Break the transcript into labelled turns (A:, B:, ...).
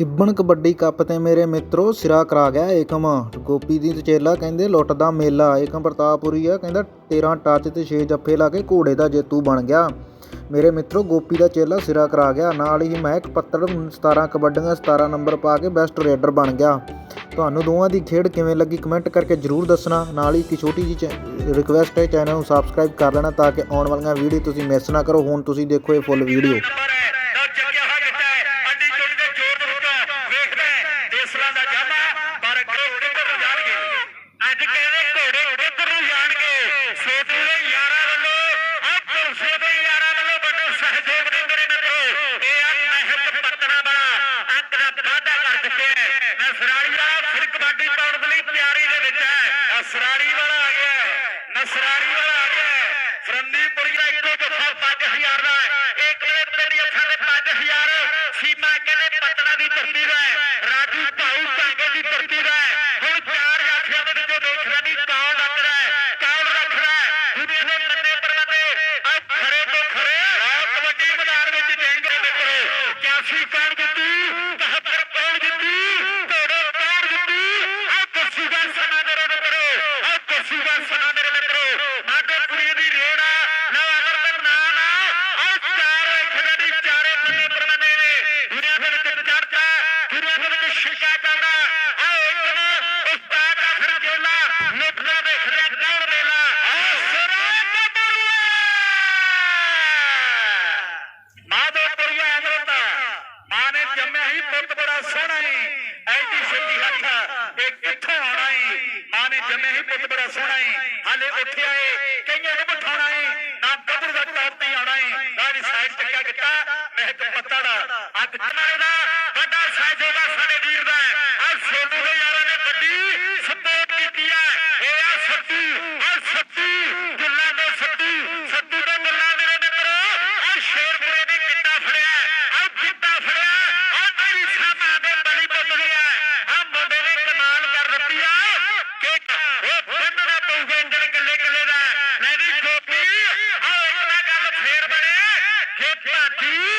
A: ਇਬਨ kabaddi cup ਤੇ ਮੇਰੇ ਮਿੱਤਰੋ ਸਿਰਾ ਕਰਾ ਗਿਆ ਏਕਮ। ਗੋਪੀ ਦੀ ਚੇਲਾ ਕਹਿੰਦੇ ਲੁੱਟ ਦਾ ਮੇਲਾ। ਏਕਮ ਪ੍ਰਤਾਪਪੁਰੀ ਆ, ਕਹਿੰਦਾ 13 ਟੱਚ ਤੇ 6 ਜੱਫੇ ਲਾ ਕੇ ਘੋੜੇ ਦਾ ਜੇਤੂ ਬਣ ਗਿਆ। ਮੇਰੇ ਮਿੱਤਰੋ, ਗੋਪੀ ਦਾ ਚੇਲਾ ਸਿਰਾ ਕਰਾ ਗਿਆ। ਨਾਲ ਹੀ ਮੈਂ ਇੱਕ ਪੱਤੜ 17 ਕਬੱਡੀਆਂ 17 ਨੰਬਰ ਪਾ ਕੇ ਬੈਸਟ ਰੇਡਰ ਬਣ ਗਿਆ। ਤੁਹਾਨੂੰ ਦੋਵਾਂ ਦੀ ਖੇਡ ਕਿਵੇਂ ਲੱਗੀ ਕਮੈਂਟ ਕਰਕੇ ਜਰੂਰ ਦੱਸਣਾ। ਨਾਲ ਹੀ ਇੱਕ ਛੋਟੀ ਜੀ ਰਿਕੁਐਸਟ ਹੈ, ਚੈਨਲ ਨੂੰ ਸਬਸਕ੍ਰਾਈਬ ਕਰ ਲੈਣਾ ਤਾਂ ਕਿ ਆਉਣ ਵਾਲੀਆਂ ਵੀਡੀਓ ਤੁਸੀਂ ਮਿਸ ਨਾ ਕਰੋ। ਹੁਣ ਤੁਸੀਂ ਦੇਖੋ ਇਹ ਫੁੱਲ ਵੀਡੀਓ
B: the same ਆਉਣਾ ਏ ਮਾਂ ਨੇ ਜੰਮੇ ਹੀ ਪੁੱਤ ਬੜਾ ਸੋਹਣਾ ਏ ਹਾਲੇ ਉੱਠਿਆ ਆਏ ਕਈਆਂ ਨੂੰ ਬਿਠਾਉਣਾ ਏ ਨਾ ਕਦਰ ਦਾ ਟਾਪ ਤੇ ਆਉਣਾ ਏ ਨਾ ਸਾਈਡ ਟੱਕਾ ਕੀਤਾ? ਮਹਿਕ ਪੱਤਾ ਅੱਗ ਚਮਾਏ ਦਾ É aqui.